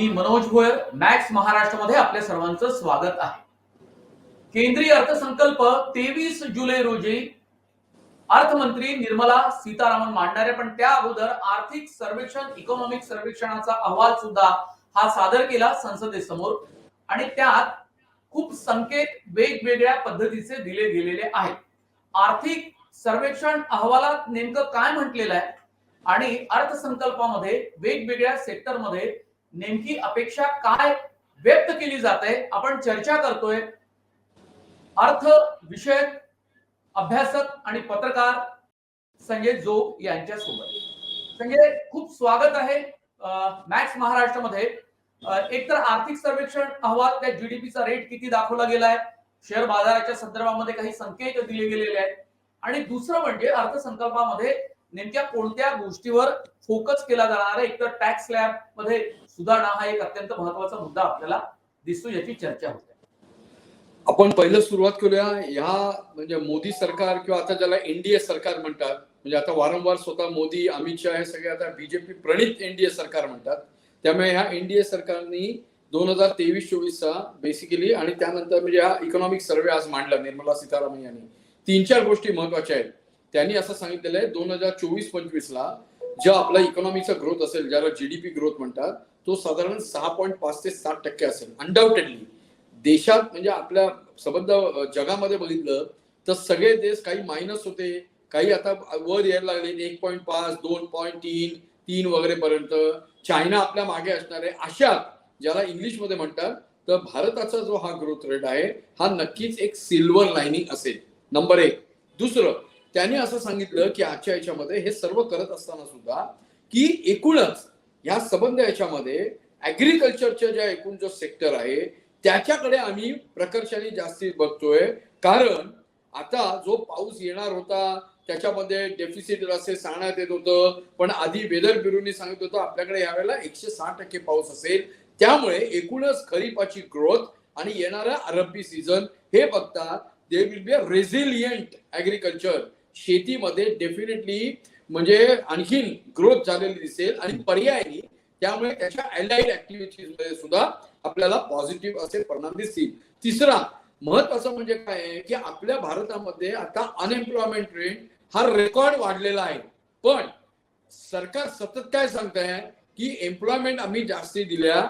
मी Manoj Bhoyar Max महाराष्ट्रमध्ये आपल्या सर्वांचं स्वागत आहे. केंद्रीय अर्थसंकल्प तेवीस जुलै रोजी अर्थमंत्री निर्मला सीतारामन मांडणार आहे पण त्या अगोदर आर्थिक सर्वेक्षण इकॉनॉमिक सर्वेक्षणाचा अहवाल सुद्धा हा सादर केला संसदेसमोर. आणि त्यात खूप संकेत वेगवेगळ्या पद्धतीचे दिले गेलेले आहेत. आर्थिक सर्वेक्षण अहवालात नेमकं काय म्हटलेलं आहे? आणि अर्थसंकल्पामध्ये वेगवेगळ्या सेक्टरमध्ये नेमकी अपेक्षा काय व्यक्त केली जाते? आपण चर्चा करतोय. अर्थ विषयक अभ्यासक आणि पत्रकार संजय जोग यांच्यासोबत. संजय खूप स्वागत आहे मॅक्स महाराष्ट्रामध्ये. एक एकतर आर्थिक सर्वेक्षण अहवाल त्या जीडीपीचा रेट किती दाखवला गेलाय? शेअर बाजाराच्या संदर्भामध्ये काही संकेत दिले गेलेले आहेत. आणि दुसरं म्हणजे अर्थसंकल्पामध्ये नेमक्या कोणत्या गोष्टीवर फोकस केला जाणार आहे? एकतर टॅक्स स्लॅबमध्ये सुधारणा हा एक अत्यंत महत्त्वाचा मुद्दा आपल्याला दिसतो याची चर्चा होते. आपण पहिलं सुरुवात करूया. ह्या म्हणजे मोदी सरकार किंवा आता ज्याला एनडीए सरकार म्हणतात म्हणजे आता वारंवार स्वतः मोदी अमित शहा हे सगळे आता बीजेपी प्रणित एनडीए सरकार म्हणतात. त्यामुळे ह्या एनडीए सरकारनी दोन हजार तेवीस चोवीसचा बेसिकली आणि त्यानंतर म्हणजे हा इकॉनॉमिक सर्वे आज मांडला निर्मला सीतारामन यांनी. तीन चार गोष्टी महत्त्वाच्या आहेत. त्यांनी असं सांगितलेलं आहे दोन हजार चोवीस पंचवीसला ज्या आपला इकॉनॉमीचा ग्रोथ असेल ज्याला जीडीपी ग्रोथ म्हणतात तो साधारण सहा पॉईंट पाच ते सात टक्के असेल. अनडाऊटेडली देशात म्हणजे आपल्या संबंध जगामध्ये बघितलं तर सगळे देश काही मायनस होते. काही आता वर यायला लागले. एक पॉईंट पाच दोन पॉईंट तीन तीन वगैरे पर्यंत. चायना आपल्या मागे असणार आहे. अशा ज्याला इंग्लिशमध्ये म्हणतात तर भारताचा जो हा ग्रोथ रेट आहे हा नक्कीच एक सिल्वर लाईनिंग असेल. नंबर एक. दुसरं त्याने असं सांगितलं की आजच्या याच्यामध्ये हे सर्व करत असताना सुद्धा की एकूणच या संबंध याच्यामध्ये ऍग्रिकल्चरच्या ज्या एकूण जो सेक्टर आहे त्याच्याकडे आम्ही प्रकर्षाने जास्ती बघतोय. कारण आता जो पाऊस येणार होता त्याच्यामध्ये डेफिसिट असे सांगण्यात येत होतं. पण आधी वेदर ब्युरोनी सांगित होतं आपल्याकडे यावेळेला एकशे सहा टक्के पाऊस असेल. त्यामुळे एकूणच खरीपाची ग्रोथ आणि येणारा रब्बी सीझन हे बघता they will be a resilient agriculture शेतीमध्ये डेफिनेटली म्हणजे आणखीन ग्रोथ झालेली दिसेल आणि पर्यायी त्यामुळे त्याच्या अलाइड ऍक्टिव्हिटीजमध्ये सुद्धा आपल्याला पॉझिटिव्ह असे परिणाम दिसतील. तिसरा महत्वाचं म्हणजे काय आहे की आपल्या भारतामध्ये आता अनएम्प्लॉयमेंट रेट हा रेकॉर्ड वाढलेला आहे. पण सरकार सतत काय सांगत आहे की एम्प्लॉयमेंट आम्ही जास्ती दिल्या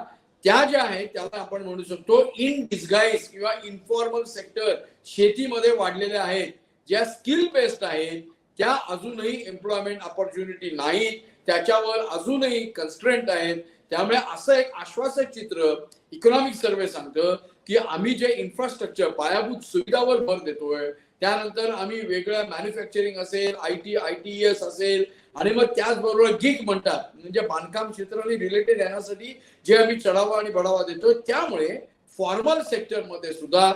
त्या ज्या आहेत त्याला आपण म्हणू शकतो इन डिस्गाईज किंवा इन्फॉर्मल सेक्टर शेतीमध्ये वाढलेल्या आहेत. ज्या स्किल बेस्ड आहेत त्या अजूनही एम्प्लॉयमेंट ऑपॉर्च्युनिटी नाहीत त्याच्यावर अजूनही कन्स्ट्रेंट आहेत. त्यामुळे असं एक आश्वासक चित्र इकॉनॉमिक सर्व्हे सांगतं की आम्ही जे इन्फ्रास्ट्रक्चर पायाभूत सुविधावर भर देतोय त्यानंतर आम्ही वेगळ्या मॅन्युफॅक्चरिंग असेल I T I T S असेल आणि मग त्याचबरोबर गिग म्हणतात. म्हणजे बांधकाम क्षेत्राने रिलेटेड येण्यासाठी जे आम्ही चढावा आणि बढावा देतो त्यामुळे फॉर्मल सेक्टरमध्ये सुद्धा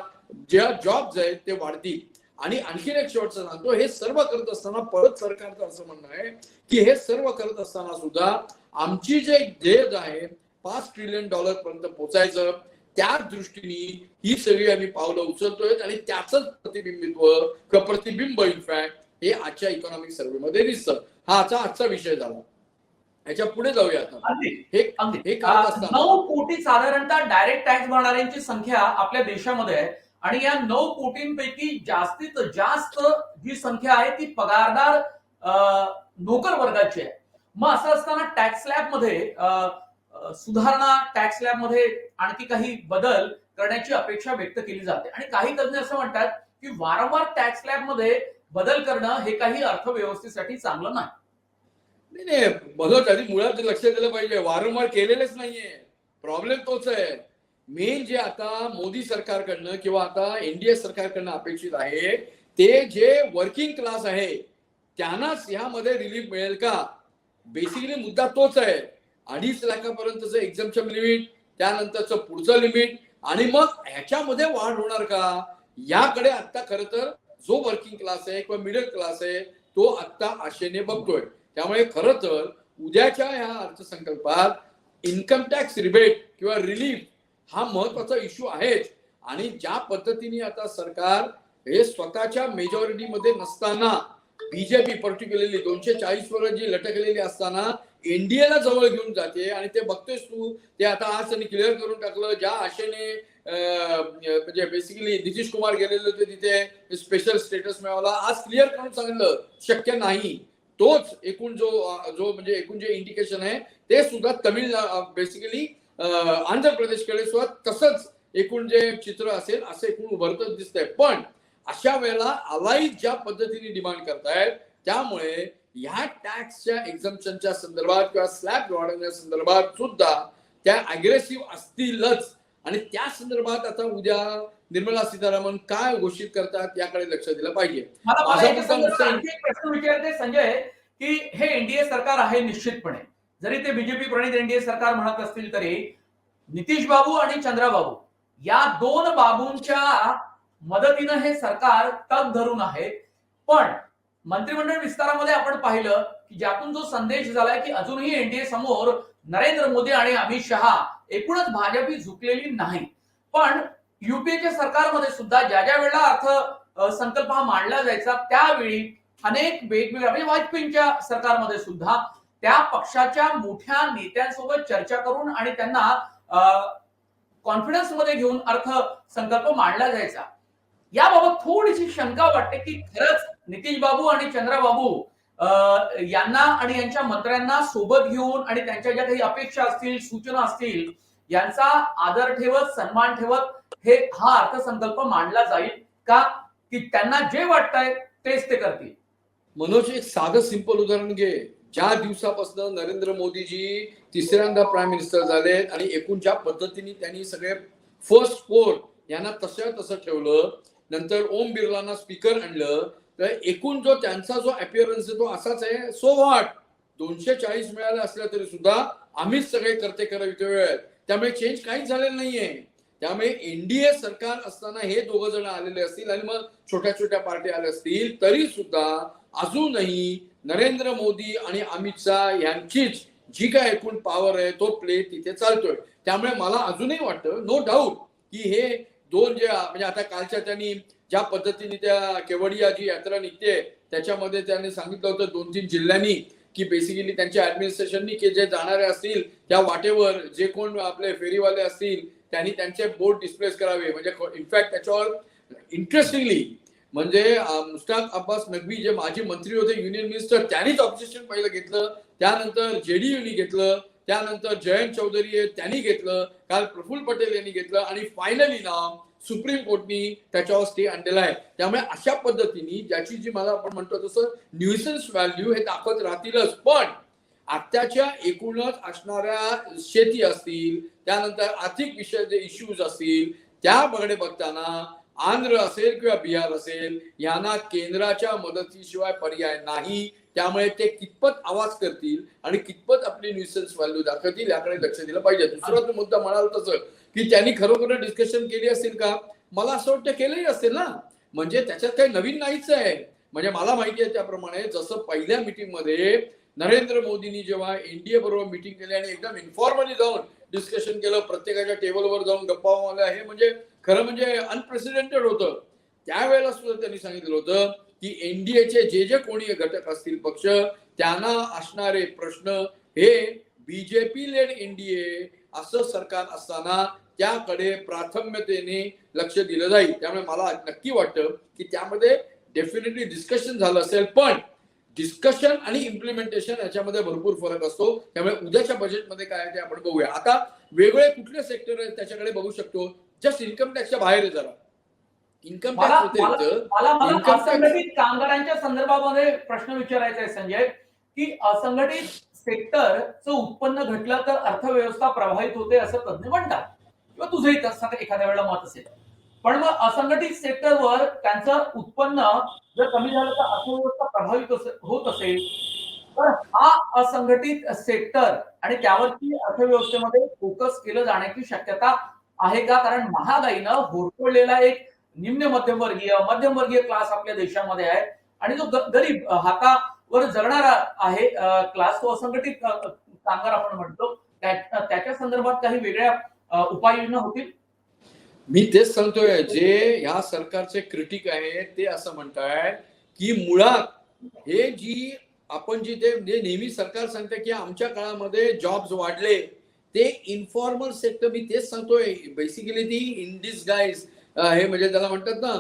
ज्या जॉब्स आहेत ते वाढतील. आणि आणखीन एक शेवटचं सांगतो हे सर्व करत असताना परत सरकारचं असं म्हणणं आहे की हे सर्व करत असताना सुद्धा आमची जे ध्येय आहे पाच ट्रिलियन डॉलर पर्यंत पोहोचायचं त्या दृष्टीने ही सगळी आम्ही पावलं उचलतोय आणि त्याच प्रतिबिंबित्व किंवा प्रतिबिंब इनफॅक्ट हे आजच्या इकॉनॉमिक सर्व्हे मध्ये दिसतं. हा आजचा आजचा विषय झाला. ह्याच्या पुढे जाऊया आता. हे कोटी साधारणतः डायरेक्ट टॅक्स भरणाऱ्यांची संख्या आपल्या देशामध्ये आहे. आणि या नऊ कोटींपैकी जास्तीत जास्त जी संख्या आहे ती पगारदार नोकर वर्गाची आहे. मग असं असताना टॅक्स स्लॅबमध्ये सुधारणा टॅक्स स्लॅबमध्ये आणखी काही बदल करण्याची अपेक्षा व्यक्त केली जाते. आणि काही तज्ञ असं म्हणतात की वारंवार टॅक्स स्लॅबमध्ये बदल करणं हे काही अर्थव्यवस्थेसाठी चांगलं नाही. नाही नाही बघत मुळात लक्ष दिलं पाहिजे. वारंवार केलेलेच नाहीये. प्रॉब्लेम तोच आहे. मेन जे आता मोदी सरकारकडनं किंवा आता एनडीए सरकारकडनं अपेक्षित आहे ते जे वर्किंग क्लास आहे त्यांनाच ह्यामध्ये रिलीफ मिळेल का? बेसिकली मुद्दा तोच आहे. अडीच लाखापर्यंतचं एक्झामशन लिमिट त्यानंतरचं पुढचं लिमिट आणि मग ह्याच्यामध्ये वाढ होणार का? याकडे आता खरं तर जो वर्किंग क्लास आहे किंवा मिडल क्लास आहे तो आता आशेने बघतोय. त्यामुळे खरं तर उद्याच्या ह्या अर्थसंकल्पात इन्कम टॅक्स रिबेट किंवा रिलीफ हा महत्त्वाचा इश्यू आहेच. आणि ज्या पद्धतीने आता सरकार हे स्वतःच्या मेजॉरिटीमध्ये नसताना बीजेपी पर्टिक्युलरली दोनशे चाळीस वर जी लटकलेली असताना एनडीएला जवळ घेऊन जाते आणि ते बघतोयस तू ते आता आज त्यांनी क्लिअर करून टाकलं ज्या आशेने म्हणजे बेसिकली नितीश कुमार गेलेले होते तिथे स्पेशल स्टेटस मिळवला आज क्लिअर करून सांगितलं शक्य नाही. तोच एकूण जो जो म्हणजे एकूण जे इंडिकेशन आहे ते सुद्धा तमिळ बेसिकली आंध्र प्रदेशकडे सुद्धा तसंच एकूण जे चित्र असेल असं एकूण उभरतच दिसतंय. पण अशा वेळेला अलाई ज्या पद्धतीने डिमांड करतायत त्यामुळे ह्या टॅक्सच्या एक्झम्पशनच्या संदर्भात किंवा स्लॅब वाढवण्या संदर्भात सुद्धा त्या अग्रेसिव्ह असतीलच. आणि त्या संदर्भात आता उद्या निर्मला सीतारामन काय घोषित करतात याकडे लक्ष दिलं पाहिजे. प्रश्न आहे, संजय की हे एनडीए सरकार आहे निश्चितपणे. जरी ते बीजेपी प्रणित एनडीए सरकार म्हणत असतील तरी नितीश बाबू आणि चंद्राबाबू या दोन बाबूंच्या मदतीनं हे सरकार तग धरून आहे. पण मंत्रिमंडळ विस्तारामध्ये आपण पाहिलं की ज्यातून जो संदेश झालाय की अजूनही एनडीए समोर नरेंद्र मोदी आणि अमित शहा एकूणच भाजपी झुकलेली नाही. पण युपीएच्या सरकारमध्ये सुद्धा ज्या ज्या वेळेला अर्थ संकल्प हा मांडला जायचा त्यावेळी अनेक वेगवेगळ्या म्हणजे वाजपेयींच्या सरकारमध्ये सुद्धा त्या पक्षाच्या मोठ्या नेत्यांसोबत चर्चा करून आणि त्यांना कॉन्फिडन्समध्ये घेऊन अर्थ संकल्प मांडला जायचा. याबाबत थोडीशी शंका वाटते की खरंच नितीश बाबू आणि चंद्रबाबू यांना आणि यांच्या मंत्र्यांना सोबत घेऊन आणि त्यांच्या ज्या काही अपेक्षा असतील सूचना असतील यांचा आदर ठेवत सन्मान ठेवत हे हा अर्थसंकल्प मांडला जाईल का? की त्यांना जे वाटतंय तेच ते करतील. मनोज एक साधं सिंपल उदाहरण घे. ज्या दिवसापासून नरेंद्र मोदीजी तिसऱ्यांदा प्राईम मिनिस्टर झाले आणि एकूण ज्या पद्धतीने त्यांनी सगळे फर्स्ट फोर यांना तसं तसं ठेवलं नंतर ओम बिर्लांना स्पीकर आणलं तर एकूण जो त्यांचा जो अपिअरन्स आहे तो असाच आहे. सो व्हॉट दोनशे चाळीस मिळाले असल्या तरी सुद्धा आम्हीच सगळे करते करविते वेळ. त्यामुळे चेंज काहीच झालेलं नाहीये. त्यामुळे एनडीए सरकार असताना हे दोघ जण आलेले असतील आणि मग छोट्या छोट्या पार्टी आल्या असतील तरी सुद्धा अजूनही नरेंद्र मोदी आणि अमित शहा यांचीच जी काय एकूण पॉवर आहे तो प्ले तिथे चालतोय. त्यामुळे मला अजूनही वाटतं नो डाऊट की हे दोन जे म्हणजे आता कालच्या त्यांनी ज्या पद्धतीने त्या केवडिया जी यात्रा निघते त्याच्यामध्ये त्यांनी सांगितलं होतं दोन तीन जिल्ह्यांनी की बेसिकली त्यांच्या ऍडमिनिस्ट्रेशननी की जे जाणारे असतील त्या वाटेवर जे कोण आपले फेरीवाले असतील त्यांनी त्यांचे बोट डिस्प्लेस करावे. म्हणजे इनफॅक्ट त्याच्यावर इंटरेस्टिंगली म्हणजे मुस्ताक अब्बास नकवी जे माजी मंत्री होते युनियन मिनिस्टर त्यांनीच ऑब्जेक्शन पहिलं घेतलं. त्यानंतर जेडीयूनी घेतलं. त्यानंतर जयंत चौधरी आहे त्यांनी घेतलं. काल प्रफुल्ल पटेल यांनी घेतलं. आणि फायनली ना सुप्रीम कोर्टनी त्याच्यावर स्टे आणलेला आहे. त्यामुळे अशा पद्धतीने ज्याची जी मला आपण म्हणतो तसं न्यूसन्स व्हॅल्यू हे दाखवत राहतीलच. पण आत्ताच्या एकूणच असणाऱ्या शेती असतील त्यानंतर आर्थिक विषय जे इश्यूज असतील त्या बघणे बघताना आंध्र असेल किंवा बिहार असेल यांना केंद्राच्या मदतीशिवाय पर्याय नाही. त्यामुळे ते कितपत आवाज करतील आणि कितपत आपली न्यूसन्स व्हॅल्यू दाखवतील याकडे लक्ष दिलं पाहिजे. दुसरा मुद्दा म्हणाल तसं की त्यांनी खरोखर डिस्कशन केली असेल का? मला असं वाटतं केलंही असेल ना. म्हणजे त्याच्यात काही नवीन नाहीच आहे. म्हणजे मला माहिती आहे त्याप्रमाणे जसं पहिल्या मिटिंगमध्ये नरेंद्र मोदींनी जेव्हा एनडीए बरोबर मिटिंग केली आणि एकदम इन्फॉर्मली जाऊन डिस्कशन केलं प्रत्येकाच्या टेबलवर जाऊन गप्पा मारल्या हे म्हणजे खरं म्हणजे अनप्रेसिडेंटेड होतं. त्यावेळेला सुद्धा त्यांनी सांगितलं होतं की एनडीएचे जे जे कोणी घटक असतील पक्ष त्यांना असणारे प्रश्न हे बीजेपी लेड एनडीए असं सरकार असताना त्याकडे प्राथम्यतेने लक्ष दिलं जाईल. त्यामुळे मला नक्की वाटतं की त्यामध्ये डेफिनेटली डिस्कशन झालं असेल. पण डिस्कशन आणि इम्प्लिमेंटेशन याच्यामध्ये भरपूर फरक असतो. त्यामुळे उद्याच्या बजेटमध्ये काय आहे ते आपण बघूया. आता वेगवेगळे कुठले सेक्टर आहेत त्याच्याकडे बघू शकतो. जस्ट इन्कम टॅक्सच्या बाहेर जरा. इन्कम मला टॅक्स व्यतिरिक्त कामगारांच्या संदर्भामध्ये प्रश्न विचारायचा आहे संजय. की असंघटित सेक्टरचं उत्पन्न घटलं तर अर्थव्यवस्था प्रभावित होते असं तज्ञ म्हणतात. किंवा तुझंही तसं एखाद्या वेळेला मत असेल. पण मग असंघटित सेक्टरवर त्यांचं उत्पन्न जर कमी झालं तर अर्थव्यवस्था प्रभावित होत असेल तर हा असंघटित सेक्टर आणि त्यावरती अर्थव्यवस्थेमध्ये फोकस केलं जाण्याची शक्यता आहे का? कारण महागाईनं होरपळलेला एक निम्न मध्यमवर्गीय मध्यमवर्गीय क्लास आपल्या देशामध्ये आहे. आणि जो ग- गरीब हातावर जगणारा आहे क्लास तो असंघटित कामगार आपण म्हणतो. त्याच्या संदर्भात काही वेगळ्या उपाययोजना होतील? मी तेच सांगतोय जे ह्या सरकारचे क्रिटिक आहेत ते असं म्हणतायत की मुळात हे जी आपण जी ते नेहमी सरकार सांगते की आमच्या काळामध्ये जॉब्स वाढले ते इन्फॉर्मल सेक्टर मी तेच सांगतोय. बेसिकली ती इन गाईज हे म्हणजे त्याला म्हणतात ना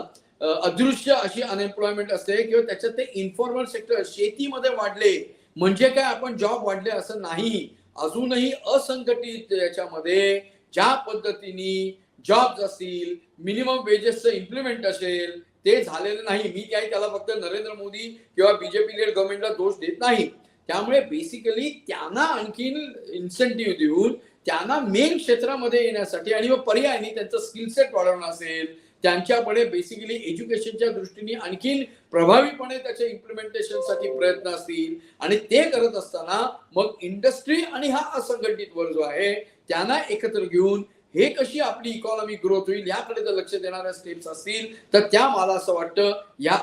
अदृश्य अशी अनएम्प्लॉयमेंट असते किंवा त्याच्यात ते इन्फॉर्मल सेक्टर शेतीमध्ये वाढले म्हणजे काय आपण जॉब वाढले असं नाही. अजूनही असंघटित याच्यामध्ये ज्या पद्धतीने जॉब्स असतील मिनिमम वेजेसचं इम्प्लिमेंट असेल ते झालेलं नाही. मी काय त्याला फक्त नरेंद्र मोदी किंवा बीजेपी लेड गव्हर्नमेंटला दोष देत नाही. त्यामुळे बेसिकली त्यांना आणखीन इन्सेंटिव्ह देऊन त्यांना मेन क्षेत्रामध्ये येण्यासाठी आणि मग पर्यायाने त्यांचं स्किलसेट वाढवणं असेल त्यांच्याकडे बेसिकली एज्युकेशनच्या दृष्टीने आणखीन प्रभावीपणे त्याच्या इम्प्लिमेंटेशनसाठी प्रयत्न असतील. आणि ते करत असताना मग इंडस्ट्री आणि हा असंघटित वर्ग जो आहे त्यांना एकत्र घेऊन हे कशी आपली इकॉनॉमी ग्रोथ होईल याकडे जर लक्ष देणाऱ्या स्टेप्स असतील तर त्या मला असं वाटतं या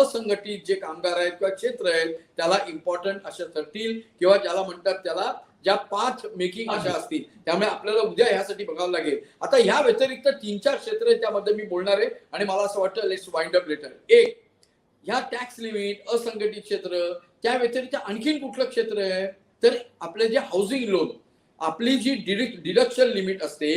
असंघटित जे कामगार आहेत किंवा क्षेत्र आहेत त्याला इम्पॉर्टंट अशा ठरतील किंवा ज्याला म्हणतात त्याला ज्या पाच मेकिंग अशा असतील. त्यामुळे आपल्याला उद्या ह्यासाठी बघावं लागेल. आता ह्या व्यतिरिक्त तीन चार क्षेत्र आहेत त्यामध्ये मी बोलणार आहे आणि मला असं वाटतं लेट्स वाइंड अप लेटर एक ह्या टॅक्स लिमिट असंघटित क्षेत्र त्या व्यतिरिक्त आणखीन कुठलं क्षेत्र आहे? तर आपले जे हाऊसिंग लोन आपली जी डिडक्शन लिमिट असते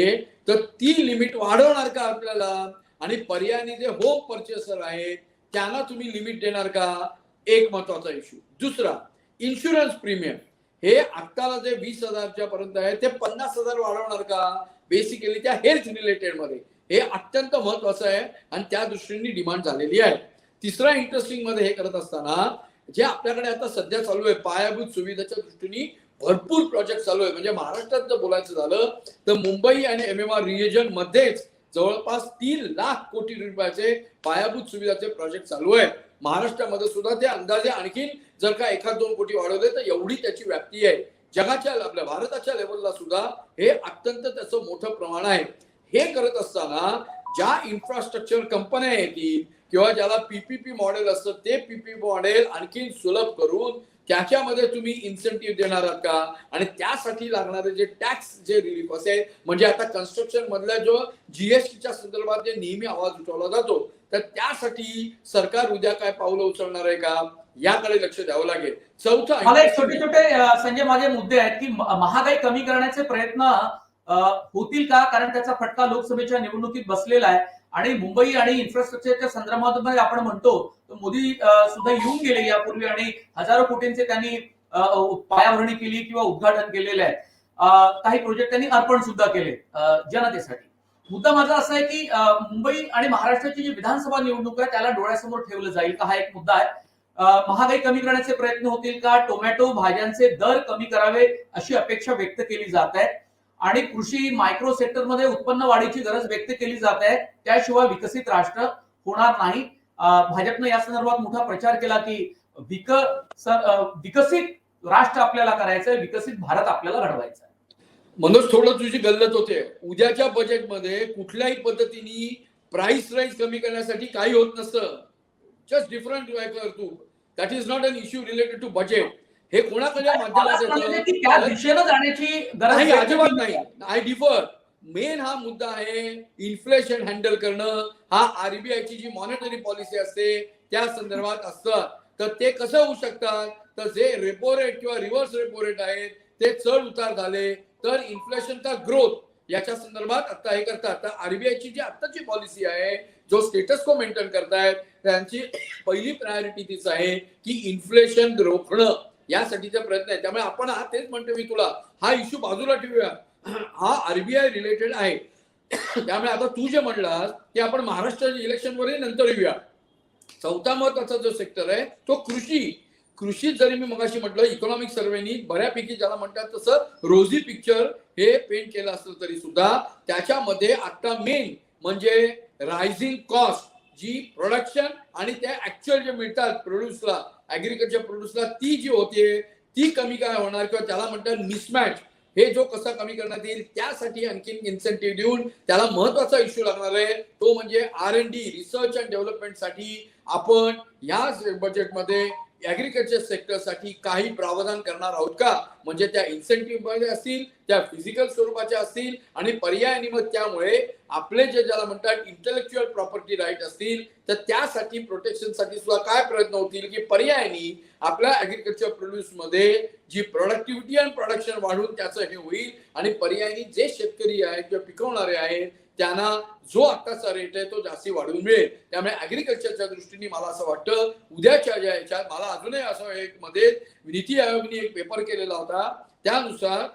तर ती लिमिट वाढवणार का आपल्याला? आणि पर्यायाने जे होम परचेसर आहेत त्यांना तुम्ही लिमिट देणार का? एक महत्त्वाचा इश्यू दुसरा इन्शुरन्स प्रीमियम हे आत्ताला जे वीस हजारच्या पर्यंत आहे ते पन्नास हजार वाढवणार का? बेसिकली त्या हेल्थ रिलेटेडमध्ये. हे अत्यंत महत्वाचं आहे आणि त्या दृष्टीने डिमांड झालेली आहे. तिसरा इंटरेस्टिंगमध्ये हे करत असताना जे आपल्याकडे आता सध्या चालू आहे पायाभूत सुविधेच्या दृष्टीने भरपूर प्रोजेक्ट चालू आहे म्हणजे महाराष्ट्रात जर बोलायचं झालं तर मुंबई आणि एम एम आर रिजन मध्येच जवळपास तीन लाख कोटी रुपयाचे पायाभूत सुविधाचे प्रोजेक्ट चालू आहे महाराष्ट्रामध्ये सुद्धा ते अंदाजे आणखीन जर का एखाद दोन कोटी वाढवले तर एवढी त्याची व्याप्ती आहे. जगाच्या आपल्या भारताच्या लेवलला सुद्धा हे अत्यंत त्याचं मोठं प्रमाण आहे. हे करत असताना ज्या इन्फ्रास्ट्रक्चर कंपन्या येतील किंवा ज्याला पीपीपी मॉडेल असतं ते पीपीपी मॉडेल आणखीन सुलभ करून त्याच्यामध्ये तुम्ही इन्सेंटिव्ह देणार आहात का? आणि त्यासाठी लागणारे जे टॅक्स जे रिलीफ असेल म्हणजे आता कन्स्ट्रक्शन मधल्या जो जीएसटीच्या संदर्भात जे नेहमी आवाज उठवला जातो तर त्यासाठी सरकार उद्या काय पावलं उचलणार आहे का? याकडे लक्ष द्यावं लागेल. चौथा मला एक छोटे छोटे संजय माझे मुद्दे आहेत की महागाई कमी करण्याचे प्रयत्न होतील का? कारण त्याचा फटका लोकसभेच्या निवडणुकीत बसलेला आहे. आणि मुंबई आणि इन्फ्रास्ट्रक्चरच्या संदर्भात आपण म्हणतो मोदी सुद्धा येऊन गेले यापूर्वी आणि हजारो कोटींचे त्यांनी पायाभरणी केली किंवा उद्घाटन केलेलं आहे. काही प्रोजेक्ट त्यांनी अर्पण सुद्धा केले जनतेसाठी. मुद्दा माझा असा आहे की मुंबई आणि महाराष्ट्राची जी विधानसभा निवडणूक आहे त्याला डोळ्यासमोर ठेवलं जाईल का हा एक मुद्दा आहे. महागाई कमी करण्याचे प्रयत्न होतील का? टोमॅटो भाज्यांचे दर कमी करावे अशी अपेक्षा व्यक्त केली जात आहे. आणि कृषी मायक्रो सेक्टरमध्ये उत्पन्न वाढीची गरज व्यक्त केली जात आहे. त्याशिवाय विकसित राष्ट्र होणार नाही. भाजपनं या संदर्भात मोठा प्रचार केला की विक विकसित राष्ट्र आपल्याला करायचंय विकसित भारत आपल्याला घडवायचा मनोज थोडं तुझी गल्लत होते. उद्याच्या बजेटमध्ये कुठल्याही पद्धतीने प्राइस राईज कमी करण्यासाठी काही होत नसतं. जस्ट डिफरंट कर तू. That is not an issue related to budget हे कोणाकडे माध्यमात की त्या येतं दिशेनं जाण्याची गरज अजिबात नाही. आय डिफर मेन हा मुद्दा आहे इन्फ्लेशन हँडल करणं. हा आरबीआयची जी मॉनिटरी पॉलिसी असते त्या संदर्भात असतं. तर ते कसं होऊ शकतात? तर जे रेपो रेट किंवा रिव्हर्स रेपो रेट आहेत ते चढ उतार झाले तर इन्फ्लेशनचा ग्रोथ याच्या संदर्भात आता हे करतात. तर आरबीआयची जी आत्ताची पॉलिसी आहे जो स्टेटस को मेंटेन करतायत त्यांची पहिली प्रायोरिटी तीच आहे की इन्फ्लेशन रोखणं. यासाठीचा प्रयत्न आहे त्यामुळे आपण हा तेच म्हणतो मी तुला. हा इश्यू बाजूला ठेवूया. हा आरबीआय रिलेटेड आहे. त्यामुळे आता तू जे म्हणलास ते आपण महाराष्ट्राच्या इलेक्शनवरही नंतर येऊया. चौथा महत्त्वाचा जो सेक्टर आहे तो कृषी. कृषी जरी मी मगाशी म्हटलं इकॉनॉमिक सर्वेनी बऱ्यापैकी ज्याला म्हणतात तसं रोझी पिक्चर हे पेंट केलं असलं तरी सुद्धा त्याच्यामध्ये आता मेन म्हणजे रायझिंग कॉस्ट जी प्रोडक्शन आणि त्या ऍक्च्युअल जे मिळतात प्रोड्यूसला ऍग्रिकल्चर प्रोड्यूसला ती जी होते ती कमी काय होणार किंवा त्याला म्हणतात मिसमॅच हे जो कसा कमी करण्यात येईल त्यासाठी आणखीन इन्सेंटिव्ह देऊन त्याला महत्त्वाचा इश्यू लागणार आहे. तो म्हणजे R N D research and डेव्हलपमेंटसाठी आपण या बजेटमध्ये ऍग्रिकल्चर सेक्टरसाठी काही प्रावधान करणार आहोत का? म्हणजे त्या इन्सेंटिव्हमध्ये असतील त्या फिजिकल स्वरूपाच्या असतील आणि पर्यायाने मग त्यामुळे आपले जे ज्याला म्हणतात इंटेलेक्च्युअल प्रॉपर्टी राईट असतील तर त्यासाठी प्रोटेक्शनसाठी सुद्धा काय प्रयत्न होतील की पर्यायाने आपल्या ऍग्रिकल्चर प्रोड्यूसमध्ये जी प्रोडक्टिव्हिटी आणि प्रोडक्शन वाढून त्याचं हे होईल आणि पर्यायाने जे शेतकरी आहेत किंवा पिकवणारे आहेत त्यांना जो आत्ताचा रेट आहे तो जास्ती वाढवून मिळेल त्यामुळे ऍग्रिकल्चरच्या दृष्टीने मला असं वाटतं उद्याच्या ज्या याच्यात मला अजूनही असं एक मध्ये नीती आयोगने एक पेपर केलेला होता त्यानुसार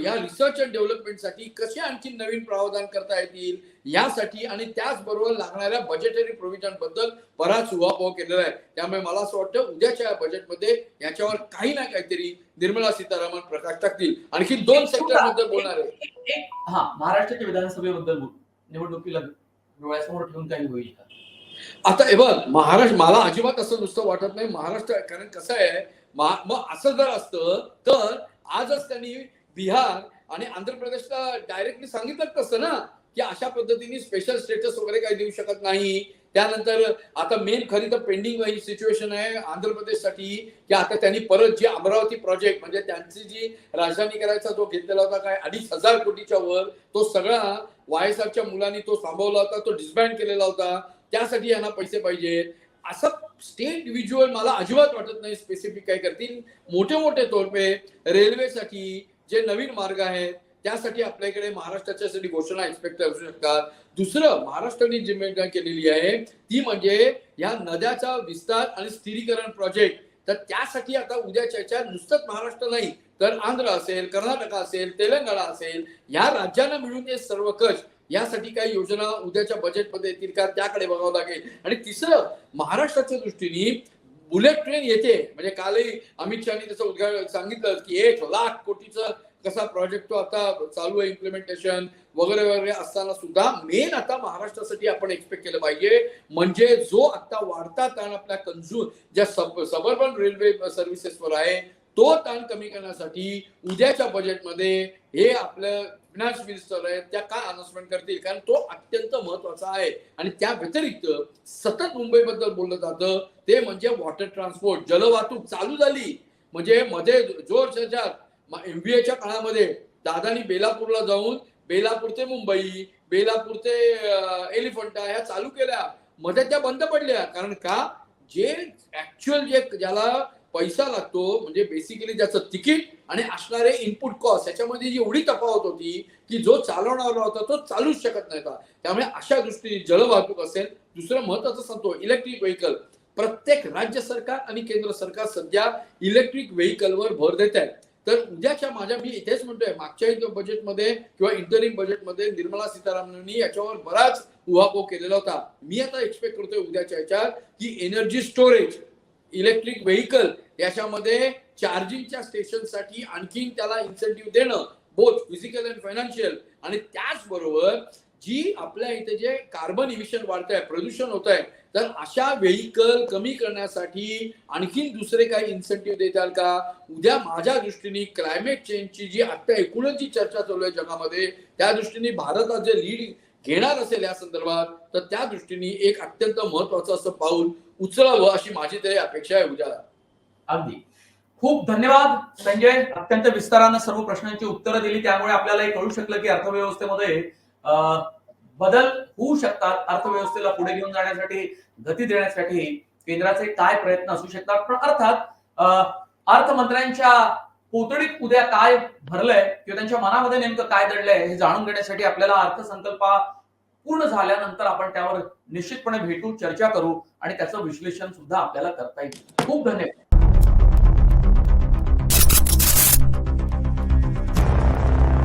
या रिसर्च अँड डेव्हलपमेंटसाठी कसे आणखी नवीन प्रावधान करता येतील यासाठी आणि त्याचबरोबर लागणाऱ्या बजेटरी प्रोव्हिजनबद्दल बराच उहापोह केलेला आहे त्यामुळे मला असं वाटतं उद्याच्या बजेटमध्ये याच्यावर काही ना काहीतरी निर्मला सीतारामन प्रकाश टाकतील आणखी दोन सेक्टरबद्दल बोलणार आहे हा महाराष्ट्राच्या विधानसभेबद्दल बोल. निवडणुकीला डोळ्यासमोर ठेवून काही होईल का? आता हे बघ महाराष्ट्र मला अजिबात असं नुसतं वाटत नाही महाराष्ट्र कारण कसं आहे मग असं जर असतं तर आजच त्यांनी बिहार आणि आंध्र प्रदेशला डायरेक्टली सांगितलं असतं ना की अशा पद्धतीने स्पेशल स्टेटस वगैरे काही देऊ शकत नाही. त्यानंतर आता मेन खरी तर पेंडिंग ही सिच्युएशन आहे आंध्र प्रदेशसाठी की आता त्यांनी परत जी अमरावती प्रोजेक्ट म्हणजे त्यांची जी राजधानी करायचा जो घेतलेला होता काय अडीच हजार कोटीच्या वर तो सगळा वाय एसआरच्या मुलांनी तो थांबवला होता तो डिसबँड केलेला होता. त्यासाठी यांना पैसे पाहिजे. असं स्टेट विज्युअल मला अजिबात वाटत नाही स्पेसिफिक काय करतील. मोठे मोठे तोडपे रेल्वेसाठी जे नवीन मार्ग आहेत त्यासाठी आपल्याकडे महाराष्ट्राच्यासाठी घोषणा एक्सपेक्ट असू शकतात. दुसरं महाराष्ट्राने जिम्मेदारी केलेली आहे ती म्हणजे या नद्याचा विस्तार आणि स्थिरीकरण प्रोजेक्ट तर त्यासाठी आता उद्याच्या याच्यात नुसतंच महाराष्ट्र नाही तर आंध्र असेल कर्नाटक असेल तेलंगणा असेल या राज्यांना मिळून हे सर्व कच यासाठी काही योजना उद्याच्या बजेटमध्ये येतील का त्याकडे बघावं लागेल. आणि तिसरं महाराष्ट्राच्या दृष्टीने बुलेट ट्रेन येते. म्हणजे कालही अमित शहानी त्याचं उद्घाटन सांगितलं की एक लाख कोटीचं कसा प्रोजेक्ट तो आता चालू आहे इम्प्लिमेंटेशन वगैरे वगैरे असताना सुद्धा मेन आता महाराष्ट्रासाठी आपण एक्सपेक्ट केलं पाहिजे. म्हणजे जो आता वाढता ताण आपल्या कन्झ्युम ज्या सब सबर्बन रेल्वे सर्व्हिसेसवर आहे तो ताण कमी करण्यासाठी उद्याच्या बजेटमध्ये हे आपलं फिनान्स मिनिस्टर आहेत त्या काय अनाउन्समेंट करतील? कारण तो अत्यंत महत्त्वाचा आहे. आणि त्या व्यतिरिक्त सतत मुंबईबद्दल बोललं जातं ते म्हणजे वॉटर ट्रान्सपोर्ट जलवाहतूक चालू झाली. म्हणजे मध्ये जोर एमबीएच्या काळामध्ये दादानी बेलापूरला जाऊन बेलापूर ते मुंबई बेलापूर ते एलिफंटा ह्या चालू केल्या. मध्ये त्या बंद पडल्या. कारण का? जे ऍक्च्युअल जे ज्याला पैसा लागतो म्हणजे बेसिकली ज्याचं तिकीट आणि असणारे इनपुट कॉस्ट याच्यामध्ये जी एवढी तफावत होती की जो चालवणारा होता तो चालूच शकत नव्हता. त्यामुळे अशा दृष्टीने जलवाहतूक असेल दुसरं महत्वाचं सांगतो इलेक्ट्रिक व्हेकल प्रत्येक राज्य सरकार आणि केंद्र सरकार सध्या इलेक्ट्रिक व्हेकलवर भर देत आहेत. तर उद्याच्या माझ्या मी इथेच म्हणतोय मागच्या बजेटमध्ये किंवा इंटरिम बजेटमध्ये निर्मला सीतारामनी याच्यावर बराच उहापोह केलेला होता. मी आता एक्सपेक्ट करतोय उद्याच्या याच्यात की एनर्जी स्टोरेज इलेक्ट्रिक व्हेकल याच्यामध्ये चार्जिंगच्या स्टेशनसाठी आणखीन त्याला इन्सेंटिव्ह देणं बोथ फिजिकल अँड फायनान्शियल आणि त्याचबरोबर जी आपल्या इथे जे कार्बन इमिशन वाढत आहे प्रदूषण होत आहे तर अशा व्हेकल कमी करण्यासाठी आणखीन दुसरे काही इन्सेंटिव्ह देताल का? उद्या माझ्या दृष्टीने क्लायमेट चेंजची जी आत्ता एकूणच जी चर्चा चालू आहे जगामध्ये त्या दृष्टीने भारतात जे लीड घेणार असेल या संदर्भात तर त्या दृष्टीने एक अत्यंत महत्वाचं असं पाऊल उचलावं अशी माझी तरी अपेक्षा आहे उद्याला अगदी. खूप धन्यवाद संजय. अत्यंत विस्तारानं सर्व प्रश्नांची उत्तरं दिली त्यामुळे आपल्याला हे कळू शकलं की अर्थव्यवस्थेमध्ये बदल होऊ शकतात अर्थव्यवस्थेला पुढे घेऊन जाण्यासाठी गती देण्यासाठी केंद्राचे काय प्रयत्न असू शकतात? पण अर्थात अं, अर्थमंत्र्यांच्या पोतडीत उद्या काय भरलंय किंवा त्यांच्या मनामध्ये नेमकं काय दडलंय हे जाणून घेण्यासाठी आपल्याला अर्थसंकल्प पूर्ण झाल्यानंतर आपण त्यावर निश्चितपणे भेटू चर्चा करू आणि त्याचं विश्लेषण सुद्धा आपल्याला करता येईल. खूप धन्यवाद.